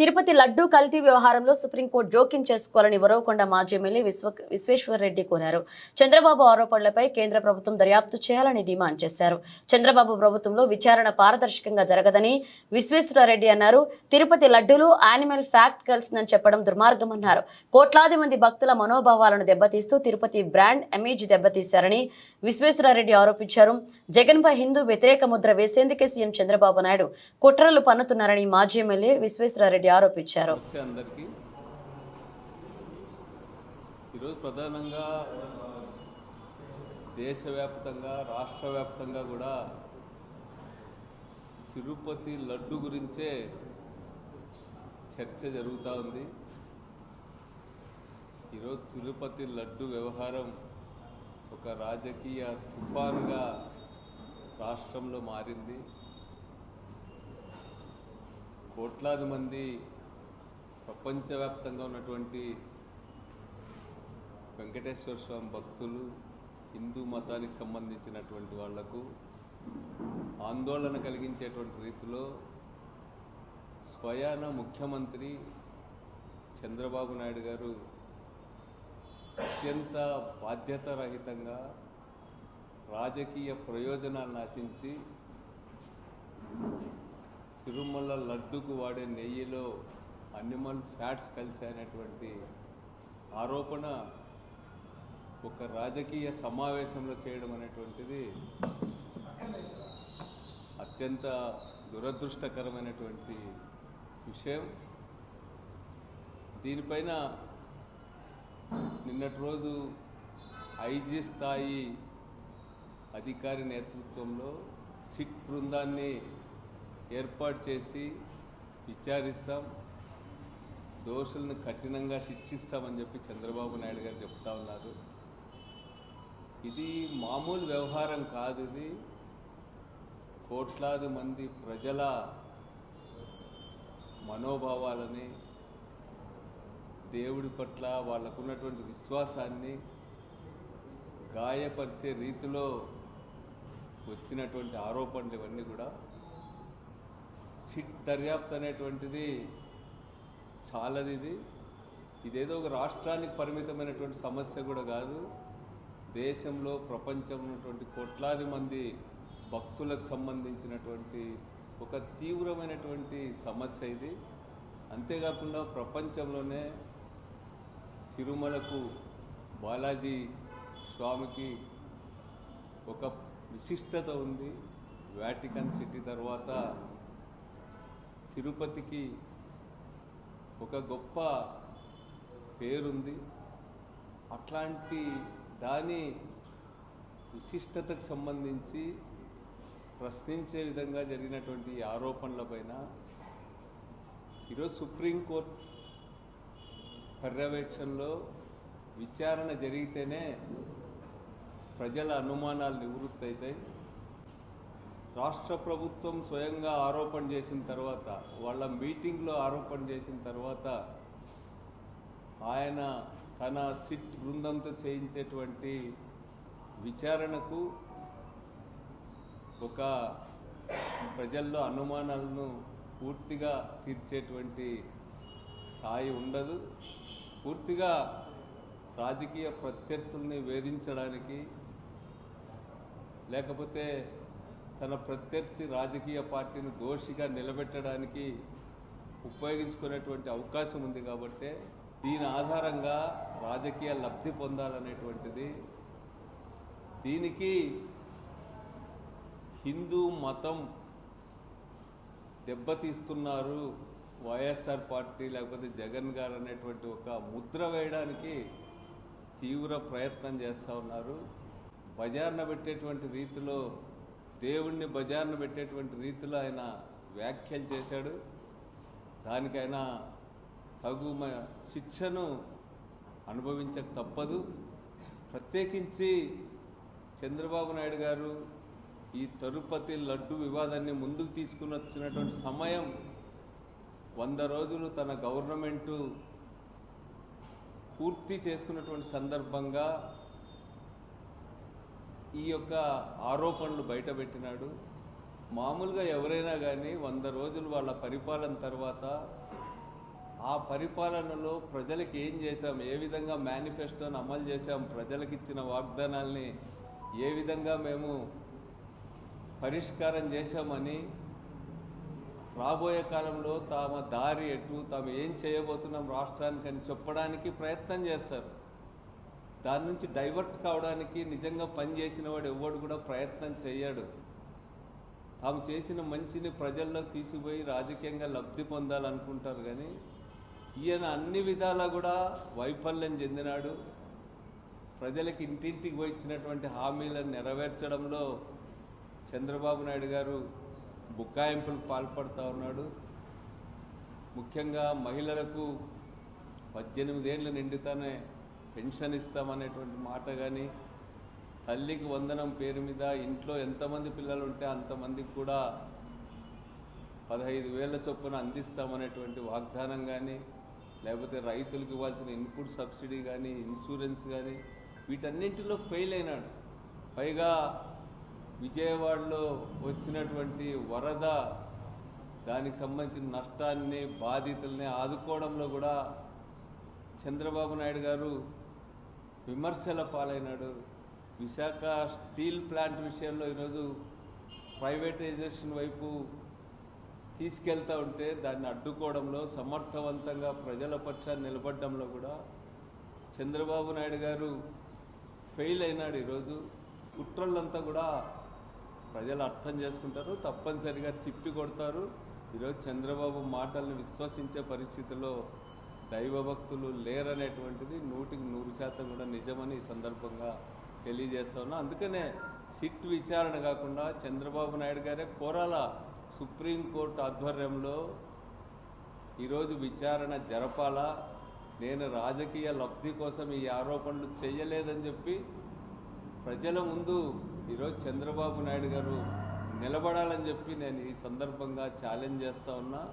తిరుపతి లడ్డూ కల్తీ వ్యవహారంలో సుప్రీంకోర్టు జోక్యం చేసుకోవాలని వరవకొండ మాజీ ఎమ్మెల్యే విశ్వ విశ్వేశ్వరరెడ్డి కోరారు. చంద్రబాబు ఆరోపణలపై కేంద్ర ప్రభుత్వం దర్యాప్తు చేయాలని డిమాండ్ చేశారు. చంద్రబాబు ప్రభుత్వంలో విచారణ పారదర్శకంగా జరగదని విశ్వేశ్వరరెడ్డి అన్నారు. తిరుపతి లడ్డూలు యానిమల్ ఫ్యాక్ట్ కలిసిందని చెప్పడం దుర్మార్గమన్నారు. కోట్లాది మంది భక్తుల మనోభావాలను దెబ్బతీస్తూ తిరుపతి బ్రాండ్ ఎమేజ్ దెబ్బతీశారని విశ్వేశ్వరరెడ్డి ఆరోపించారు. జగన్పై హిందూ వ్యతిరేక ముద్ర వేసేందుకే సీఎం చంద్రబాబు నాయుడు కుట్రలు పన్నుతున్నారని మాజీ ఎమ్మెల్యే విశ్వేశ్వరరెడ్డి ఆరోపించారు. ఈరోజు ప్రధానంగా దేశవ్యాప్తంగా రాష్ట్ర వ్యాప్తంగా కూడా తిరుపతి లడ్డు గురించే చర్చ జరుగుతూ ఉంది. ఈరోజు తిరుపతి లడ్డు వ్యవహారం ఒక రాజకీయ తుఫానుగా రాష్ట్రంలో మారింది. కోట్లాది మంది ప్రపంచవ్యాప్తంగా ఉన్నటువంటి వెంకటేశ్వర స్వామి భక్తులు హిందూ మతానికి సంబంధించినటువంటి వాళ్ళకు ఆందోళన కలిగించేటువంటి రీతిలో స్వయాన ముఖ్యమంత్రి చంద్రబాబు నాయుడు గారు అత్యంత బాధ్యతరహితంగా రాజకీయ ప్రయోజనాలను ఆశించి తిరుమల లడ్డుకు వాడే నెయ్యిలో అనిమల్ ఫ్యాట్స్ కలిసాయనటువంటి ఆరోపణ ఒక రాజకీయ సమావేశంలో చేయడం అనేటువంటిది అత్యంత దురదృష్టకరమైనటువంటి విషయం. దీనిపైన నిన్నటి రోజు ఐజీ స్థాయి అధికారి నేతృత్వంలో సిట్ బృందాన్ని ఏర్పాటు చేసి విచారిస్తాం. దోషులను కఠినంగా శిక్షిస్తామని చెప్పి చంద్రబాబు నాయుడు గారు చెప్తా ఉన్నారు. ఇది మామూలు వ్యవహారం కాదు ఇది. కోట్లాది మంది ప్రజల మనోభావాలని దేవుడి పట్ల వాళ్ళకున్నటువంటి విశ్వాసాన్ని గాయపరిచే రీతిలో వచ్చినటువంటి ఆరోపణలు ఇవన్నీ కూడా సిట్ దర్యాప్తు అనేటువంటిది చాలది ఇది. ఇదేదో ఒక రాష్ట్రానికి పరిమితమైనటువంటి సమస్య కూడా కాదు. దేశంలో ప్రపంచంలో ఉన్నటువంటి కోట్లాది మంది భక్తులకు సంబంధించినటువంటి ఒక తీవ్రమైనటువంటి సమస్య ఇది. అంతేకాకుండా ప్రపంచంలోనే తిరుమలకు బాలాజీ స్వామికి ఒక విశిష్టత ఉంది. వాటికన్ సిటీ తర్వాత తిరుపతికి ఒక గొప్ప పేరుంది. అట్లాంటి దాని విశిష్టతకు సంబంధించి ప్రశ్నించే విధంగా జరిగినటువంటి ఆరోపణలపైన ఈరోజు సుప్రీంకోర్టు పర్యవేక్షణలో విచారణ జరిగితేనే ప్రజల అనుమానాలు నివృత్తి అవుతాయి రాష్ట్ర ప్రభుత్వం స్వయంగా ఆరోపణ చేసిన తర్వాత వాళ్ళ మీటింగ్లో ఆరోపణ చేసిన తర్వాత ఆయన తన సిట్ బృందంతో చేయించేటువంటి విచారణకు ఒక ప్రజల్లో అనుమానాలను పూర్తిగా తీర్చేటువంటి స్థాయి ఉండదు. పూర్తిగా రాజకీయ ప్రత్యర్థుల్ని వేధించడానికి లేకపోతే తన ప్రత్యర్థి రాజకీయ పార్టీని దోషిగా నిలబెట్టడానికి ఉపయోగించుకునేటువంటి అవకాశం ఉంది కాబట్టి దీని ఆధారంగా రాజకీయ లబ్ధి పొందాలనేటువంటిది. దీనికి హిందూ మతం దెబ్బతీస్తున్నారు వైఎస్ఆర్ పార్టీ లేకపోతే జగన్ గారు అనేటువంటి ఒక ముద్ర వేయడానికి తీవ్ర ప్రయత్నం చేస్తూ ఉన్నారు. బజార్న పెట్టేటువంటి రీతిలో దేవుణ్ణి బజార్ను పెట్టేటువంటి రీతిలో ఆయన వ్యాఖ్యలు చేశాడు. దానికైనా తగు మ- శిక్షను అనుభవించక తప్పదు. ప్రత్యేకించి చంద్రబాబు నాయుడు గారు ఈ తరుపతి లడ్డు వివాదాన్ని ముందుకు తీసుకుని వచ్చినటువంటి సమయం వంద రోజులు తన గవర్నమెంటు పూర్తి చేసుకున్నటువంటి సందర్భంగా ఈ యొక్క ఆరోపణలు బయటపెట్టినాడు. మామూలుగా ఎవరైనా కానీ వంద రోజులు వాళ్ళ పరిపాలన తర్వాత ఆ పరిపాలనలో ప్రజలకు ఏం చేశాం ఏ విధంగా మేనిఫెస్టోని అమలు చేశాం ప్రజలకు ఇచ్చిన వాగ్దానాల్ని ఏ విధంగా మేము పరిష్కారం చేశామని రాబోయే కాలంలో తమ దారి ఎటు తాము ఏం చేయబోతున్నాం రాష్ట్రానికి అని చెప్పడానికి ప్రయత్నం చేస్తారు. దాని నుంచి డైవర్ట్ కావడానికి నిజంగా పనిచేసిన వాడు ఎవడు కూడా ప్రయత్నం చేయడు. తాము చేసిన మంచిని ప్రజల్లో తీసిపోయి రాజకీయంగా లబ్ధి పొందాలనుకుంటారు కానీ ఈయన అన్ని విధాలా కూడా వైఫల్యం చెందినాడు. ప్రజలకు ఇంటింటికి పోయి ఇచ్చినటువంటి హామీలను నెరవేర్చడంలో చంద్రబాబు నాయుడు గారు బుక్కాయింపులకు పాల్పడుతూ ఉన్నాడు. ముఖ్యంగా మహిళలకు పద్దెనిమిదేళ్ళు నిండుతానే పెన్షన్ ఇస్తామనేటువంటి మాట కానీ తల్లికి వందనం పేరు మీద ఇంట్లో ఎంతమంది పిల్లలు ఉంటే అంతమందికి కూడా పదహైదు వేల చొప్పున అందిస్తామనేటువంటి వాగ్దానం కానీ లేకపోతే రైతులకు ఇవ్వాల్సిన ఇన్పుట్ సబ్సిడీ కానీ ఇన్సూరెన్స్ కానీ వీటన్నింటిలో ఫెయిల్ అయినాడు. పైగా విజయవాడలో వచ్చినటువంటి వరద దానికి సంబంధించిన నష్టాన్ని బాధితుల్ని ఆదుకోవడంలో కూడా చంద్రబాబు నాయుడు గారు విమర్శల పాలైనాడు. విశాఖ స్టీల్ ప్లాంట్ విషయంలో ఈరోజు ప్రైవేటైజేషన్ వైపు తీసుకెళ్తా ఉంటే దాన్ని అడ్డుకోవడంలో సమర్థవంతంగా ప్రజల పక్షాన్ని నిలబడడంలో కూడా చంద్రబాబు నాయుడు గారు ఫెయిల్ అయినాడు ఈరోజు. కుట్రలంతా కూడా ప్రజలు అర్థం చేసుకుంటారు తప్పనిసరిగా తిప్పి కొడతారు. ఈరోజు చంద్రబాబు మాటల్ని విశ్వసించే పరిస్థితిలో దైవభక్తులు లేరనేటువంటిది నూటికి నూరు శాతం కూడా నిజమని ఈ సందర్భంగా తెలియజేస్తా ఉన్నా అందుకనే సిట్ విచారణ కాకుండా చంద్రబాబు నాయుడు గారే కోరాల సుప్రీంకోర్టు ఆధ్వర్యంలో ఈరోజు విచారణ జరపాలా? నేను రాజకీయ లబ్ధి కోసం ఈ ఆరోపణలు చేయలేదని చెప్పి ప్రజల ముందు ఈరోజు చంద్రబాబు నాయుడు గారు నిలబడాలని చెప్పి నేను ఈ సందర్భంగా ఛాలెంజ్ చేస్తా ఉన్నా.